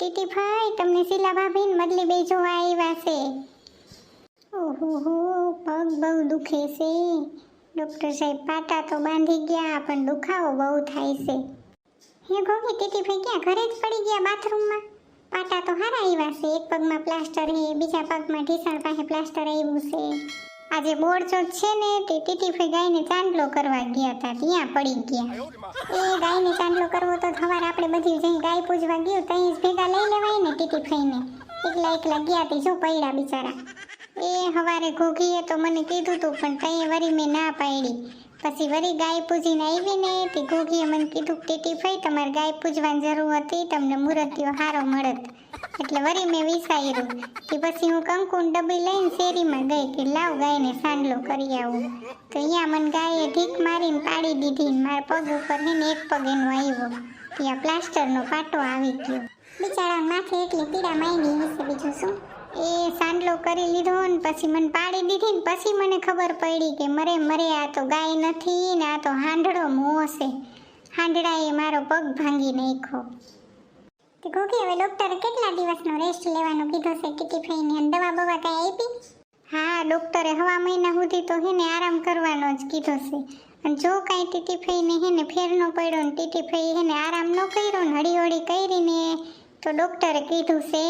ટીટીભાઈ તમને શીલા ભાભીને મદલી બે જોવા આવ્યા છે. ઓહો પગ બહુ દુખે છે. ડૉક્ટર સાહેબ પાટા તો બાંધી ગયા, પણ દુખાવો બહુ થાય છે. હે ગોગી ટીટીભાઈ ક્યાં ઘરે જ પડી ગયા બાથરૂમમાં? પાટા તો હારા આવ્યા છે. એક પગમાં પ્લાસ્ટર હે બીજા પગમાં ઢીસણ પાસે પ્લાસ્ટર આવ્યું છે. આજે બોરચોટ છે ને, તે ટીટીભાઈ ગાયને ચાંદલો કરવા ગયા હતા, ત્યાં પડી ગયા. એ ગાયને ચાંદલો કરવો તો સવારે આપણે બધી જઈ ગાય પૂજવા ગયું ત્યાં જ ભેગા લઈ લેવાય ને ટીટીભાઈને એકલા એકલા ગયા તે જો પડ્યા બિચારા. એ હવારે ઘોઘીએ તો મને કીધું તું, પણ તઈ વરી મેં ના પાડી પછી વળી ગાય પૂજીને આવીને તે ઘોઘીએ મને કીધું કે ટીટીભાઈ તમારે ગાય પૂજવાની જરૂર હતી, તમને મુરતિયો હારો મળત. એટલે વળી મેં વિસાર્યું કે પછી હું કંકુન ડબ્બી લઈને શેરીમાં ગઈ કે, લાવ ગાયને સાંડલો કરી આવું. તો અહીંયા મને ગાયે ઢીક મારીને પાડી દીધી ને મારા પગ ઉપર ને એક પગ એનો આવ્યો ત્યાં પ્લાસ્ટરનો પાટો આવી ગયો. બિચારા માથે એટલી પીડા માંડી હશે બીજું શું? એ સાંડલો કરી લીધો ને પછી મને પાડી દીધી ને પછી મને ખબર પડી કે મરે મરે આ તો ગાય નથી ને આ તો હાંડળો મોં છે. હાંડળાએ મારો પગ ભાંગી નાખ્યો. તે ગોગી હવે ડૉક્ટરે કેટલા દિવસનો રેસ્ટ લેવાનો કીધો છે? ટીટીફાઈને અને દવા બવા કાંઈ આપી? હા, ડોક્ટરે હવા મહિના સુધી તો હેને આરામ કરવાનો જ કીધો છે. અને જો કાંઈ ટીટીફાઈને હેને ફેર ન પડ્યો ને ટીટીફાઈ હેને આરામ ન કર્યો ને હળી હળી કરીને, તો ડૉક્ટરે કીધું છે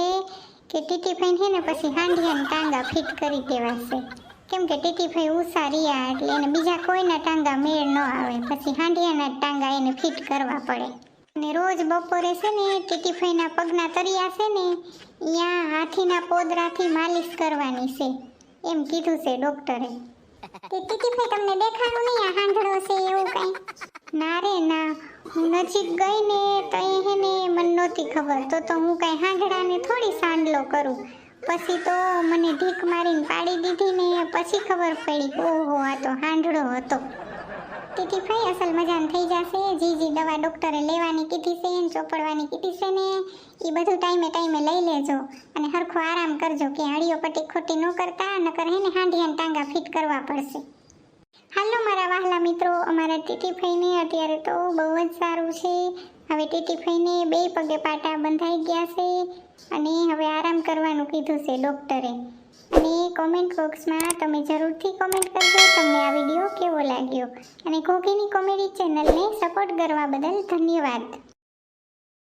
કે ટીટીફાઈને ને પછી હાંડિયાના ટાંગા ફિટ કરી દેવાશે. કેમ કે ટીટીફાઈ ઉષા એટલે એને બીજા કોઈના ટાંગા મેળ ન આવે. પછી હાંડિયાના ટાંગા એને ફિટ કરવા પડે. અને રોજ બપોરે છે ને ટીટીફાઈના પગના તરિયા છે ને ત્યાં હાથીના પોદરાથી માલિશ કરવાની છે. એમ કીધું છે ડોક્ટરે. તે ટીટીફાઈ તમને દેખાડું નહીં આ હાંધળો છે એવું કાંઈ? ના રે, ના. હું નજીક ગઈ ને તો નહોતી ખબર. તો તો હું કાંઈ હાંડળાને થોડી સાંડલો કરું. પછી તો મને ઢીક મારીને પાડી દીધી ને પછી ખબર પડી ઓહો, આ તો હાંડળો હતો. ટીટીફાઈ અસલ મજાન થઈ જશે? જી જી, દવા ડૉક્ટરે લેવાની કીધી છે ને ચોપડવાની કીધી છે ને? એ બધું ટાઈમે ટાઈમે લઈ લેજો અને હરખો આરામ કરજો કે હળીઓ પટી ખોટી ન કરતા, નકર હે ને હાંડિયાના ટાંગા ફિટ કરવા પડશે. હાલો મારા વહાલા. અમારા ટીટીફાઈને અત્યારે તો બહુ જ સારું છે. હવે ટીટીફાઈને બે પગે પાટા બંધાઈ ગયા છે અને હવે આરામ કરવાનું કીધું છે ડોક્ટરે. અને કોમેન્ટ બોક્સમાં તમે જરૂરથી કોમેન્ટ કરજો, તમને આ વીડિયો કેવો લાગ્યો? અને કોકીની કોમેડી ચેનલને સપોર્ટ કરવા બદલ ધન્યવાદ.